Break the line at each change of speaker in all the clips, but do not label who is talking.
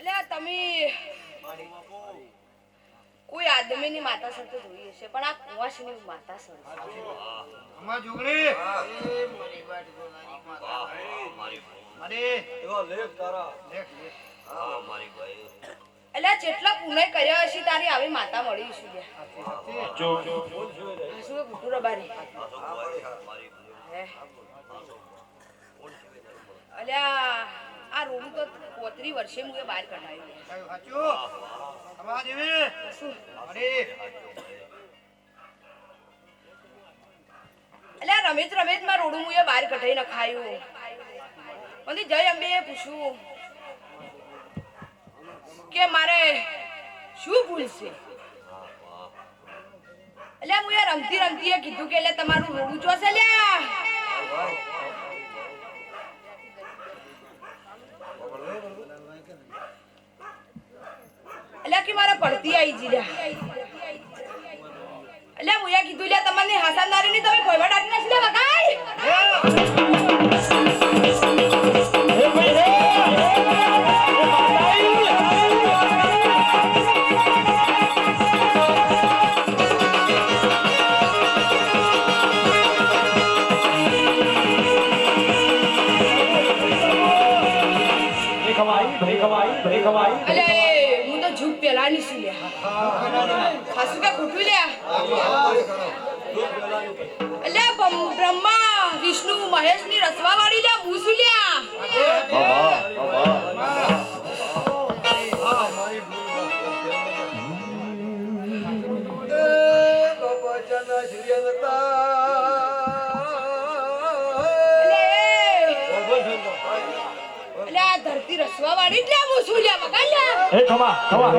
Olha, Tamir! કોઈ આદમીની માતા sir તો જોઈ હશે પણ આ કુંવાસીની માતા સર
અમાર જોગણી એ મારી વાત જોનારી માતા. મારી લેખ લેખ
અલ્યા જેટલા પુનય કર્યા હશે તારી આવી માતા મળી છે.
જો
શું ગુટુ રબારી? અલ્યા આ રોડું તો કોતરી વર્ષે મુએ બહાર કઢાયું. અલ્યા રમેશ રમેશમાં રોડું મુએ બહાર કઢાઈ નખાયું. મને જય અંબે પૂછ્યું કે મારે શું ભૂલ છે? હું મુએ રમતી રમતી એ કીધું કે એટલે તમારું રોડું જોશે લ્યા. કે આવી જી લ્યા અલ્યા મુયા કીધું, લ્યા, તમને હાસાનારી ની તમે ભોયવા ડાકી નાખી લેવા વગાઈ મહેશની રસવા વાળી લ્યા હું છું લ્યા અલે અલે આ ધરતી રસવા વાળી લ્યા છું લ્યા વગાઈ લ્યા
ખમા. ખમા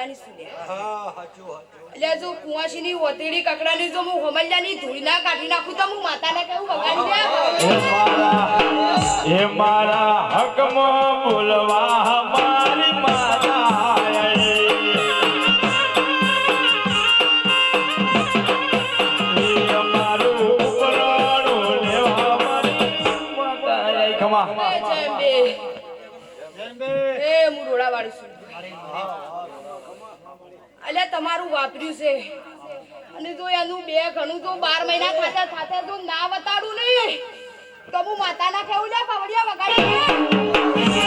ઓરતાની છું લ્યા એટલે જો કુવાશીની ઓતેડી કકડાની જો હું હમલ્યાની ધૂળ કાઢી નાખું તો હું માતાને લ્યા
એ મારા હકમાં બોલવા મારી
વાપર્યું છે. અને જો એનું બે ઘણું તો બાર મહિના થતા થતા જો ના વતાડું નહીં. તો હું માતાના કેવું લે પાવડિયા વગાડી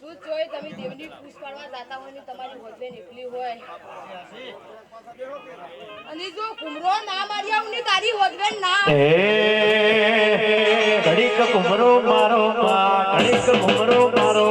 શું જોઈ તમે દેવની પૂછ પાડવા જાતા હોય ને તમારી હોજવેન એકલી હોય. અને જો કુમરો ના મારી આવું ને તારી
કુમરો મારો કુમરો મારો.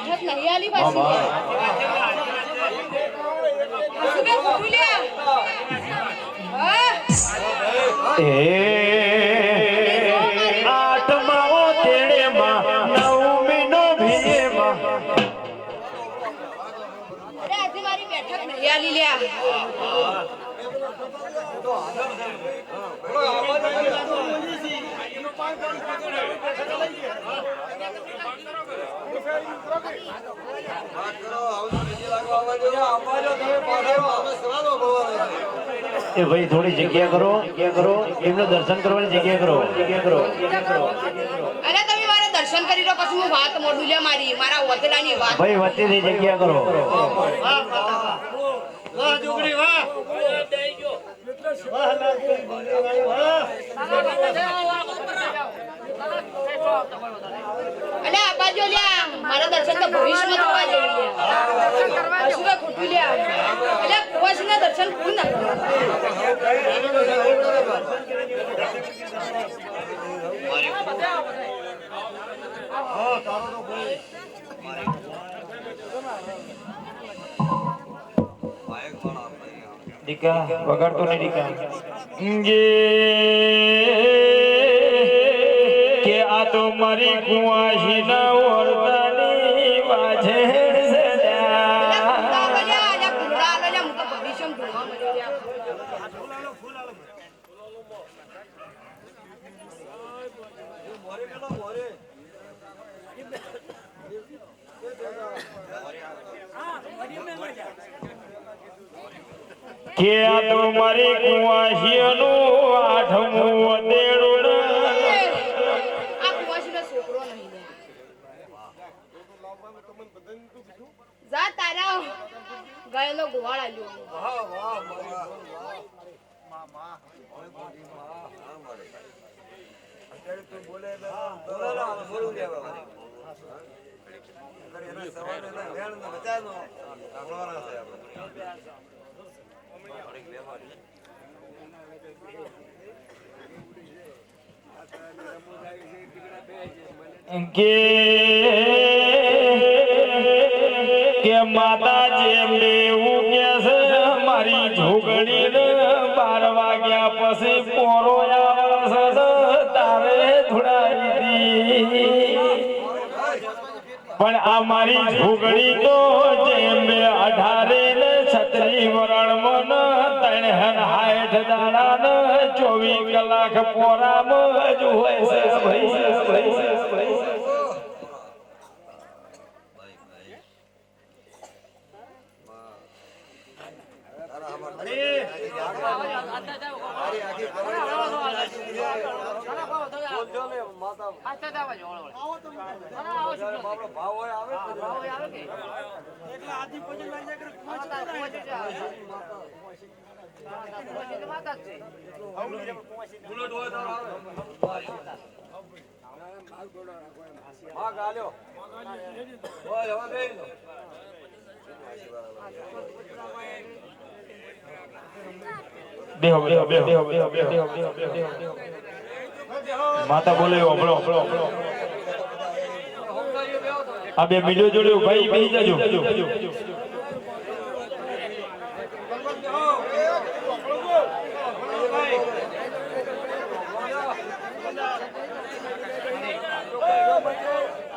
બેઠક નહીં આલી પાછી. સુબે ભૂલ્યા
એ
આઠમો તેડે માં નવમી નો ભીએ
એ ભાઈ થોડી જગ્યા કરો જગ્યા કરો એમનું દર્શન કરવાની જગ્યા કરો જગ્યા કરો જગ્યા કરો
અરે તમે મારે દર્શન કરી લો પછી હું વાત મોઢું લે મારી મારા વતડાની વાત
ભાઈ વચ્ચેથી જગ્યા કરો
વાહ વાહ વાહ લાગણી વાહ વાહ લાગી ભલે ભાઈ વાહ
અલે આપા જો લ્યા, મારા દર્શન તો ભવિષ્યમાં થવા જોઈએ. દર્શન કરવા જો ખોટું લ્યા. અલે ભગવાનના દર્શન કોણ ના કરવા
હા તારો તો બોલ
દીકા વગાડતો નહીં દીકા ગે કે આ તો મારી કુવાસી ના વર્તાની વાજે
અલે
કે આ મારી કુવાસીઓનું આઠમું
અદેડું જા તારા ગયેલો ગોવાળ
કે કે માતા જેમ એવું કે છે, મારી ઝોગડી ને બાર વાગ્યા પછી પોરો તારે ધોડાવી દી પણ આ મારી ઝોગડી તો જેમ અઢારે વરણ મન ત્રણ હન હાઠ દાડા ન ચોવીસ કલાક પોરામ જ હોય ભાઈ. બેહો બેહો બેહો બેહો બેહો બેહો બેહો બેહો માતા બોલે હમણો હમણો હમણો આ બે મિલ્યો જોડ્યો ભાઈ બેહી જજો.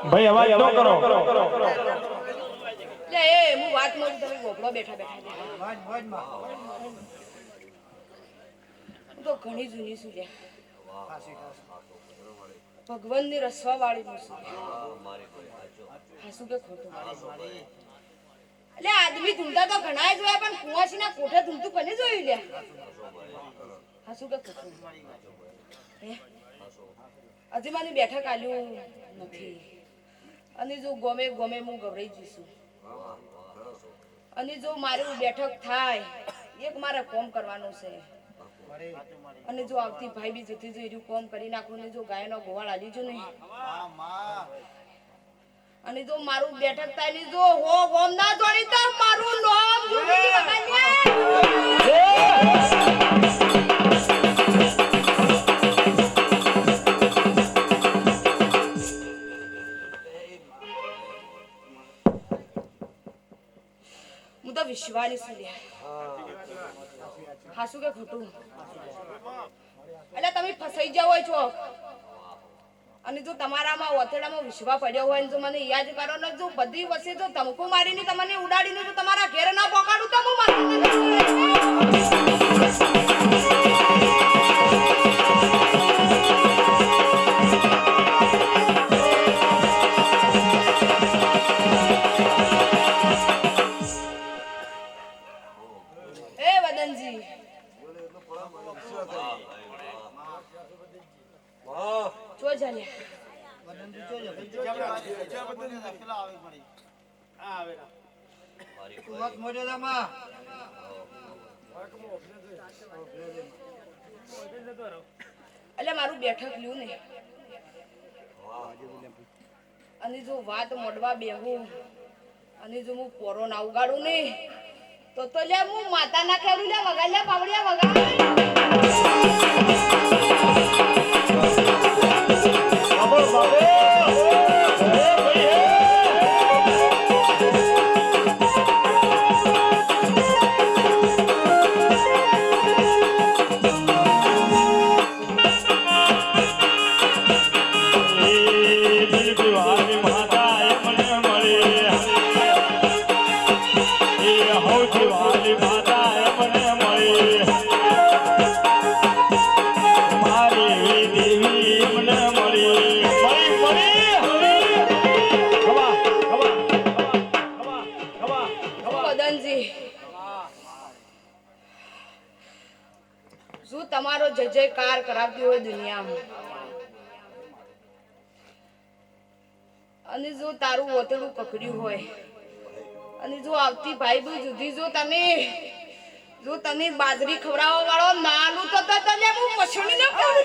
ભાઈ અવાજ ન કરો.
લે એ હું વાત મોડી તમે ગોખલો બેઠા બેઠા
વાજ
વાજમાં તો ઘણી જૂની છું
ખાસી
ભગવાનની રસવા વાળી હાસુ કે ખોટું? એટલે આદમી ધૂમતા તો ઘણા જોયા પણ કુવાસીના કોઠે ધૂમતું કોને જોયું લે હાસુ કે ખોટું? હજી મારી બેઠક આલ્યું નથી. અને જો ગમે ગમે હું ગભરાઈ જઈશું. અને જો મારું બેઠક થાય એક મારે કોમ કરવાનું છે. અને જો આવતી ભાઈ બી જતી જઈ રહ્યું કોમ કરી નાખું ને જો ગાયનો ગોવાળ આલી જો નહીં. અને જો મારું બેઠક થાય ને જો હો હોમ ના જોડી તો મારું નામ જુગી છું લ્યા. હાસું કે ખોટું એટલે તમે ફસાઈ હોય છો અને જો તમારામાં ઓથેડામાં વિશ્વા પડ્યો હોય જો મને યાદ કરો ને જો બધી વસ્તુ જો ધમકો મારીને તમને ઉડાડીને જો તમારા ઘેર ના પહોંચાડું તો હું માથું અને જો વાત મોડવા બેહું, અને જો હું પોરો ના ઉગાડું ને તો તો લ્યા હું માતા ના લે વગાડ વગાડ્યા પાવડિયા વગાડ શું તમારો જય જયકાર કરાવતી હોય દુનિયામાં? અને જો તારું વતડું પકડ્યું હોય, અને જો આવતી ભાઈ બહુ જુદી, જો તમે જો તમે બાજરી ખવડાવવા વાળો નાનું તો તમે હું મછડી ન કરું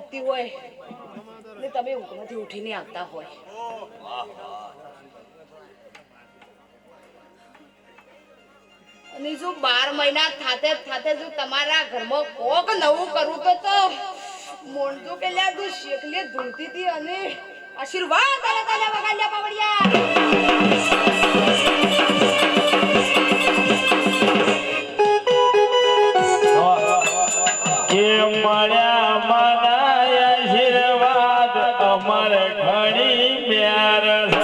હાથતી હોય ને તમે ઊંઘમાંથી ઉઠીને આવતા હોય. અને જો બાર મહિના થાતે થાતે જો તમારા ઘરમાં કોક નવું કરવું તો તો મોણજો કે લ્યા તું શેકલે ધૂળતી હતી અને આશીર્વાદ આલે તને વગાડ્યા પાવડિયા.
પ્યાર છે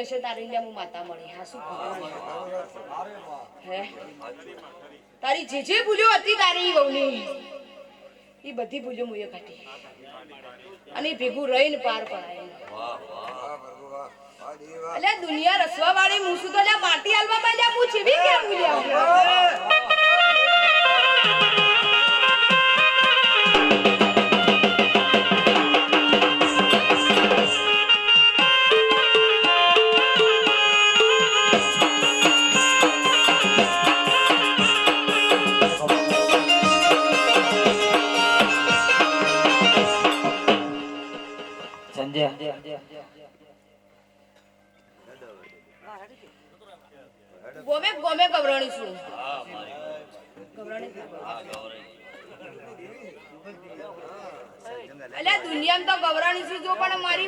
પૂન તારી લે હું માતા મળી. હા, શું હે? તારી જે જે ભૂલ્યો હતી તારી વહુની. એ બધી ભૂલ્યો મુએ કાઢી અને ભેગું રહીને પાર પડાય. એટલે દુનિયા રસવા વાળી મૂસું તો લ્યા માટી હાલવા બાલ્યા હું ચીવી કેમ ભૂલ્યા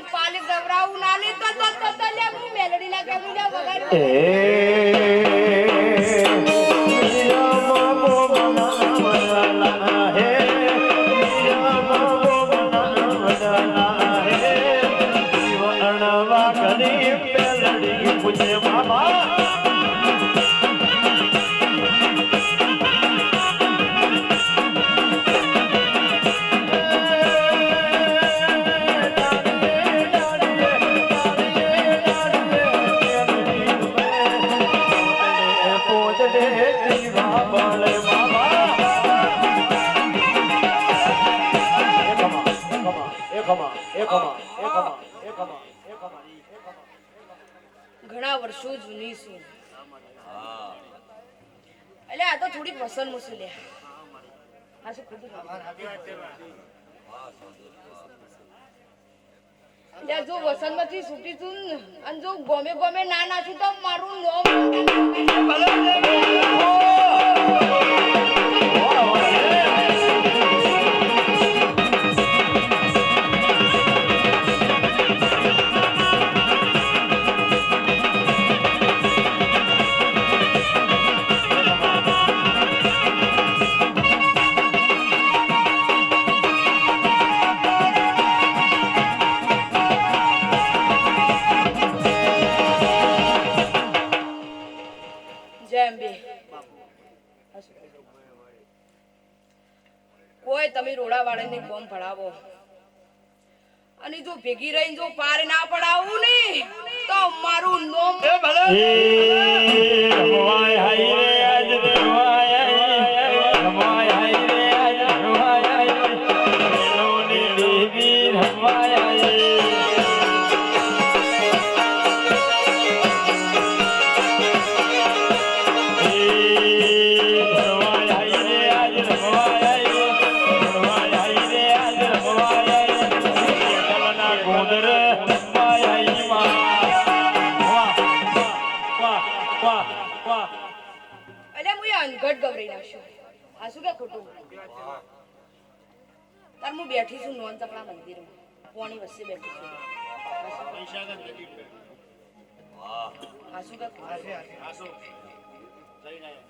જો પણ મારી પાલ ગવરાવું ના લે તો ઘણા વર્ષો જૂની છું. એટલે આ તો થોડી પસંદ મુસી લે આ શું ખોટું લે જો વસંતમાંથી છૂટી છું અને જો ગમે ગમે ના નાચું તો મારું નોમ વાળાને કોમ ભણાવો. અને જો ભેગી રહીને જો પાર ના પડાવું ને તો મારું નોમ એટલે તાર હું બેઠી છું, નોન ચપડા મંદિરમાં પોણી વચ્ચે બેઠી છું?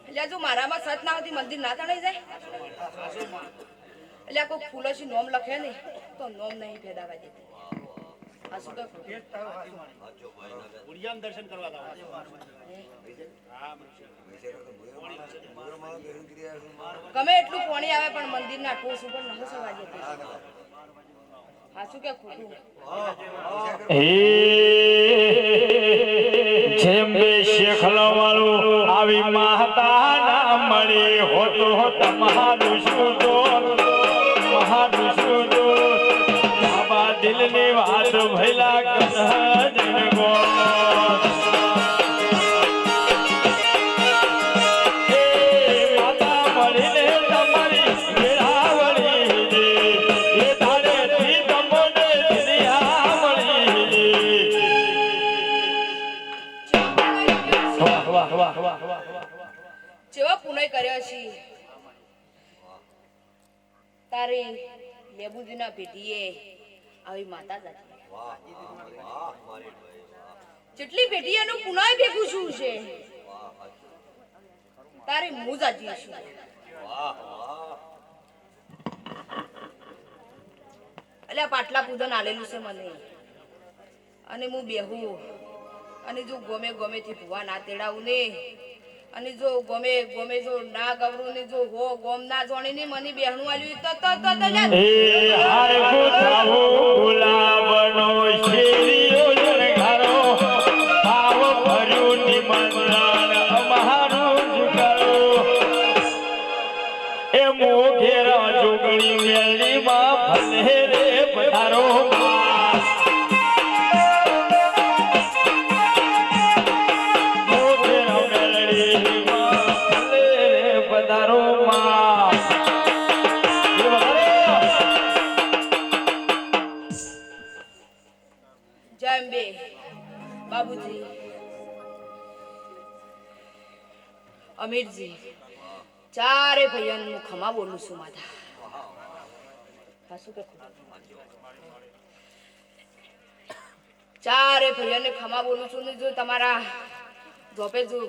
એટલે જો મારામાં સત ના હોતી મંદિર ના તણાઈ જાય? એટલે કોઈ ફૂલસી નોમ લખે ને તો નોમ નહીં ફેદાવા દેતી.
દર્શન કરવા જાવ
ગમે એટલું પાણી આવે પણ ઉપર ન સવા દેતી કે ખોટું?
જેમ બે શેખલા વાળું આવી માતા ના મળી હોતો તમારું શું
તારી લેબુજીના પેઢીએ આવી માતા જાતી જેટલી પેટી એનું પુનય ભેગું શું છે. તારી હું જાતી છું એટલે પાટલા પૂજન આલેલું છે મને. અને હું બેહું. અને જો ગમે ગમે થી ભૂવા ના તેડાવું ને અને જો ગમે ગમે જો ના ગવરું ને જો હો ગોમ ના જોણી ને મને બેહણું આલ્યું તો તો તો
મોઘેરા જોગણી મેળીમાં ભલે રે પધારો.
બોલું છું કે ચારે ભૈયાને ખમા બોલું છું ને જો તમારા જોપે જો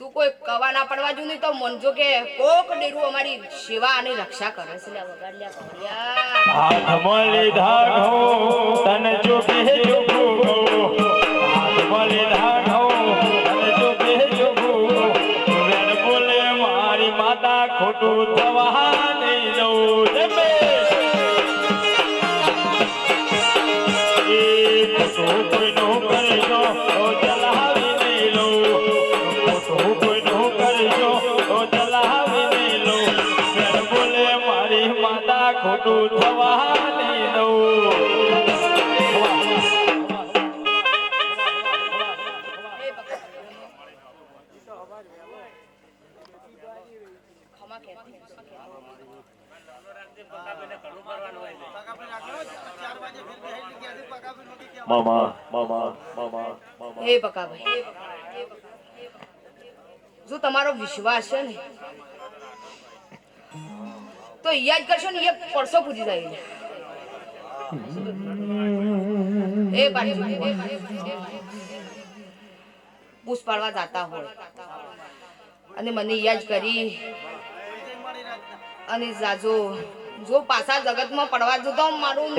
જો કોઈ કવા ના પડવા જો નહીં તો મનજો કે કોક ડેરું અમારી સેવા અને રક્ષા કરે છે પગડ્યા
હાથમાં લીધા ઘઉં તને જો કે ઘઉં
જો તમારો વિશ્વાસ છે ને, તો યાદ કરશો ને એ પરસો પૂજી જાય. પૂછ પાડવા જાતા હોય. અને મને યાદ કરી અને જાજો જો પાછા જગતમાં પડવા જતો મારું